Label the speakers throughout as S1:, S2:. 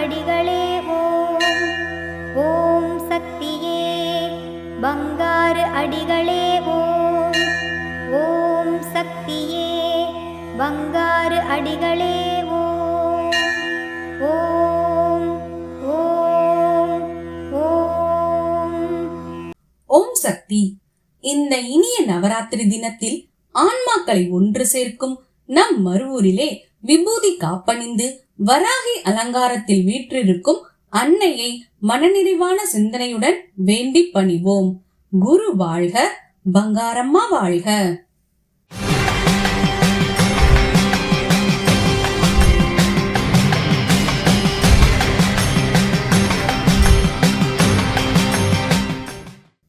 S1: அடிகளே ஓம். ஓம் சக்தியே பங்காறு அடிகளே ஓம். ஓம் சக்தியே பங்காறு அடிகளே ஓம். ஓம் ஓம் ஓம்.
S2: ஓம் சக்தி. இந்த இனிய நவராத்திரி தினத்தில் ஆன்மாக்களை ஒன்று சேர்க்கும் நம் மறுவூரிலே விபூதி காப்பணிந்து வராகி அலங்காரத்தில் வீற்றிருக்கும் அன்னையை மனநிறைவான சிந்தனையுடன் வேண்டி பணிவோம். குரு வாழ்க பங்காரம்மா வாழ்க.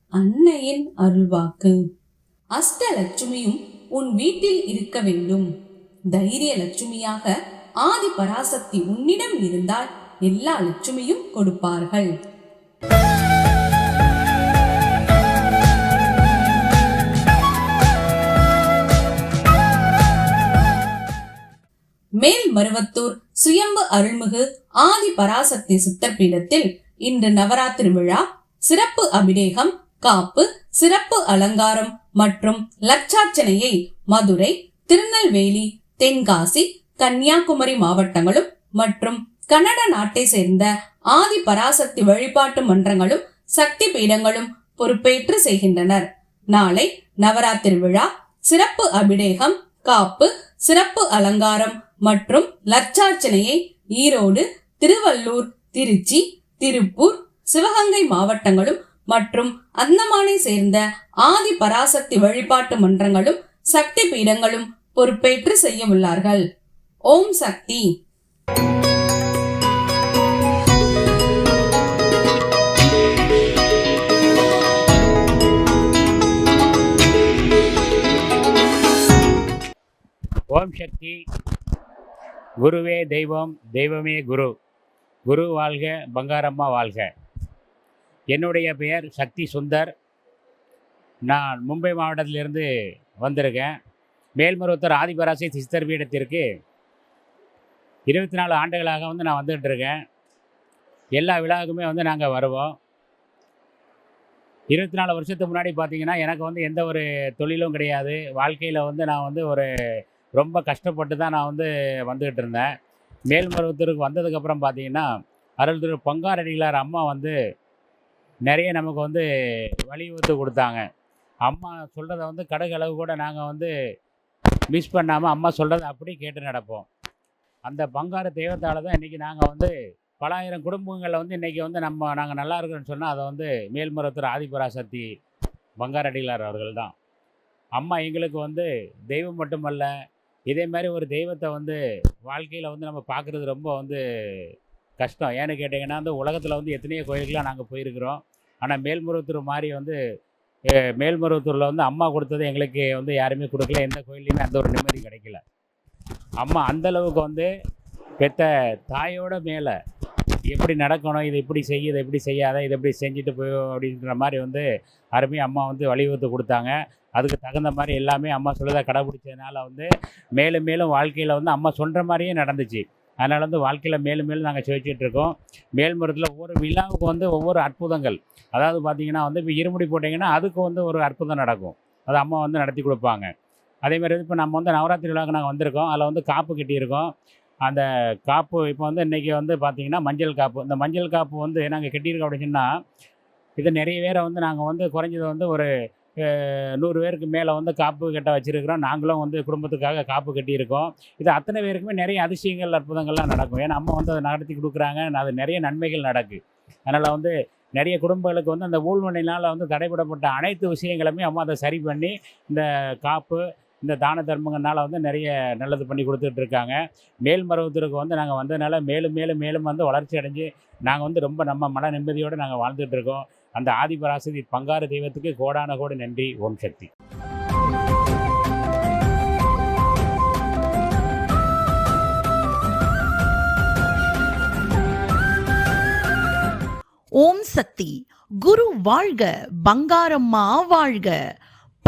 S2: அன்னையின் அருள்வாக்கு. அஷ்டலட்சுமியும் உன் வீட்டில் இருக்க வேண்டும். தைரிய லட்சுமியாக ஆதி பராசக்தி உன்னிடம் இருந்தால் எல்லா லட்சுமியும் கொடுப்பார்கள். மேல் மருவத்தூர் சுயம்பு அருள்மிகு ஆதி பராசக்தி சித்தர் பீடத்தில் இன்று நவராத்திரி விழா சிறப்பு அபிடேகம் காப்பு சிறப்பு அலங்காரம் மற்றும் லட்சார்ச்சனையை மதுரை திருநெல்வேலி தென்காசி கன்னியாகுமரி மாவட்டங்களும் மற்றும் கன்னட நாட்டை சேர்ந்த ஆதி பராசக்தி வழிபாட்டு மன்றங்களும் சக்தி பீடங்களும் பொறுப்பேற்று செய்கின்றனர். நாளை நவராத்திரி விழா சிறப்பு அபிடேகம் காப்பு சிறப்பு அலங்காரம் மற்றும் லட்சார்ச்சனையை ஈரோடு திருவள்ளூர் திருச்சி திருப்பூர் சிவகங்கை மாவட்டங்களும் மற்றும் அந்தமானை சேர்ந்த ஆதி பராசக்தி வழிபாட்டு மன்றங்களும் சக்தி பீடங்களும் பொறுப்பேற்று செய்ய உள்ளார்கள். ஓம் சக்தி.
S3: ஓம் சக்தி. குருவே தெய்வம் தெய்வமே குரு. குரு வாழ்க பங்காரம்மா வாழ்க. என்னுடைய பெயர் சக்தி சுந்தர். நான் மும்பை மாவட்டத்திலிருந்து வந்திருக்கேன். மேல்மருவத்தூர் ஆதிபராசி சிஸ்தர் பீடத்திற்கு இருபத்தி நாலு ஆண்டுகளாக வந்து நான் வந்துகிட்டு இருக்கேன். எல்லா விழாவுக்குமே வந்து நாங்கள் வருவோம். இருபத்தி நாலு வருஷத்துக்கு முன்னாடி பார்த்தீங்கன்னா எனக்கு வந்து எந்த ஒரு தொழிலும் கிடையாது. வாழ்க்கையில் வந்து நான் வந்து ஒரு ரொம்ப கஷ்டப்பட்டு தான் நான் வந்து வந்துக்கிட்டு இருந்தேன். மேல்மருவத்தூருக்கு வந்ததுக்கப்புறம் பார்த்தீங்கன்னா அருள் திரு பங்காரடிகளார் அம்மா வந்து நிறைய நமக்கு வந்து வலியுறுத்து கொடுத்தாங்க. அம்மா சொல்கிறத வந்து கடுகளவு கூட நாங்கள் வந்து மிஸ் பண்ணாமல் அம்மா சொல்கிறத அப்படியே கேட்டு நடப்போம். அந்த பங்கார தெய்வத்தால் தான் இன்றைக்கி நாங்கள் வந்து பலாயிரம் குடும்பங்களில் வந்து இன்றைக்கி வந்து நம்ம நாங்கள் நல்லா இருக்கிறோன்னு சொன்னால் அதை வந்து மேல்மருவத்தூர் ஆதிபராசக்தி பங்காரடிகளார் அவர்கள் தான். அம்மா எங்களுக்கு வந்து தெய்வம் மட்டுமல்ல இதே மாதிரி ஒரு தெய்வத்தை வந்து வாழ்க்கையில் வந்து நம்ம பார்க்குறது ரொம்ப வந்து கஷ்டம். ஏன்னு கேட்டிங்கன்னா வந்து உலகத்தில் வந்து எத்தனையோ கோயிலுக்கெலாம் நாங்கள் போயிருக்கிறோம். ஆனால் மேல்முருகத்தூர் மாதிரி வந்து மேல்மருவத்தூரில் வந்து அம்மா கொடுத்தது எங்களுக்கு வந்து யாருமே கொடுக்கல. எந்த கோயில்லையுமே அந்த ஒரு நிம்மதி கிடைக்கல. அம்மா அந்த அளவுக்கு வந்து பெத்த தாயோட மேலே எப்படி நடக்கணும் இதை இப்படி செய்ய இதை இப்படி செய்யாத இதை இப்படி செஞ்சுட்டு போய் அப்படின்ற மாதிரி வந்து அருமையாக அம்மா வந்து வலியுறுத்து கொடுத்தாங்க. அதுக்கு தகுந்த மாதிரி எல்லாமே அம்மா சொல்லதை கடைபிடிச்சதுனால வந்து மேலும் மேலும் வாழ்க்கையில் வந்து அம்மா சொல்கிற மாதிரியே நடந்துச்சு. அதனால் வந்து வாழ்க்கையில் மேலும் மேலும் நாங்கள் ஜெயிச்சிட்டு இருக்கோம். மேல்மருத்தில் ஒவ்வொரு விழாவுக்கு வந்து ஒவ்வொரு அற்புதங்கள். அதாவது பார்த்தீங்கன்னா வந்து இப்போ இருமுடி போட்டிங்கன்னா அதுக்கு வந்து ஒரு அற்புதம் நடக்கும். அது அம்மா வந்து நடத்தி கொடுப்பாங்க. அதே மாதிரி வந்து இப்போ நம்ம வந்து நவராத்திரி விழாவுக்கு நாங்கள் வந்திருக்கோம். அதில் வந்து காப்பு கட்டியிருக்கோம். அந்த காப்பு இப்போ வந்து இன்றைக்கி வந்து பார்த்தீங்கன்னா மஞ்சள் காப்பு. இந்த மஞ்சள் காப்பு வந்து நாங்கள் கட்டியிருக்கோம் அப்படின்னு சொன்னால் இது நிறைய பேரை வந்து நாங்கள் வந்து குறைஞ்சது வந்து ஒரு நூறு பேருக்கு மேலே வந்து காப்பு கட்ட வச்சுருக்கிறோம். நாங்களும் வந்து குடும்பத்துக்காக காப்பு கட்டியிருக்கோம். இது அத்தனை பேருக்குமே நிறைய அதிசயங்கள் அற்புதங்கள்லாம் நடக்கும். ஏன்னா அம்மா வந்து அதை நடத்தி கொடுக்குறாங்க. அது நிறைய நன்மைகள் நடக்கு. அதனால் வந்து நிறைய குடும்பங்களுக்கு வந்து அந்த ஊழ்வனையினால் வந்து தடைபடப்பட்ட அனைத்து விஷயங்களுமே அம்மா அதை சரி பண்ணி இந்த காப்பு இந்த தான தர்மங்கள்னால வந்து நிறைய நல்லது பண்ணி கொடுத்துட்டு இருக்காங்க மேல்மருவத்திற்கு வந்து நாங்கள் வந்ததுனால மேலும் மேலும் மேலும் வந்து வளர்ச்சி அடைஞ்சு நாங்கள் வந்து ரொம்ப நம்ம மன நிம்மதியோடு நாங்கள் வாழ்ந்துட்டுருக்கோம் அந்த ஆதிபராசதி பங்காறு தெய்வத்துக்கு கோடான கோடி நன்றி ஓம் சக்தி.
S4: ஓம் சக்தி. குரு வாழ்க பங்காரம்மா வாழ்க.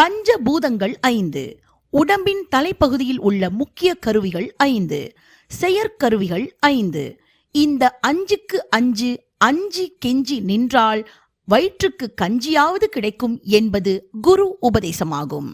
S4: பஞ்சபூதங்கள் ஐந்து. உடம்பின் தலைப்பகுதியில் உள்ள முக்கிய கருவிகள் ஐந்து. செயற்கருவிகள் ஐந்து. இந்த அஞ்சுக்கு அஞ்சு அஞ்சு கெஞ்சி நின்றால் வயிற்றுக்கு கஞ்சியாவது கிடைக்கும் என்பது குரு உபதேசமாகும்.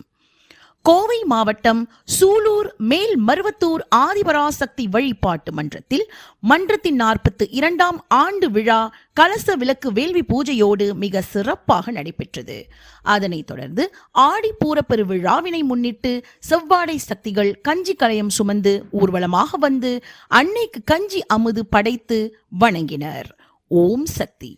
S4: கோவை மாவட்டம் சூலூர் மேல் மருவத்தூர் ஆதிபராசக்தி வழிபாட்டு மன்றத்தில் மன்றத்தின் நாற்பத்து இரண்டாம் ஆண்டு விழா கலச விளக்கு வேள்வி பூஜையோடு மிக சிறப்பாக நடைபெற்றது. அதனைத் தொடர்ந்து ஆடி பூரப்பெரு விழாவினை முன்னிட்டு செவ்வாடை சக்திகள் கஞ்சி கலையம் சுமந்து ஊர்வலமாக வந்து அன்னைக்கு கஞ்சி அமுது படைத்து வணங்கினர். ஓம் சக்தி.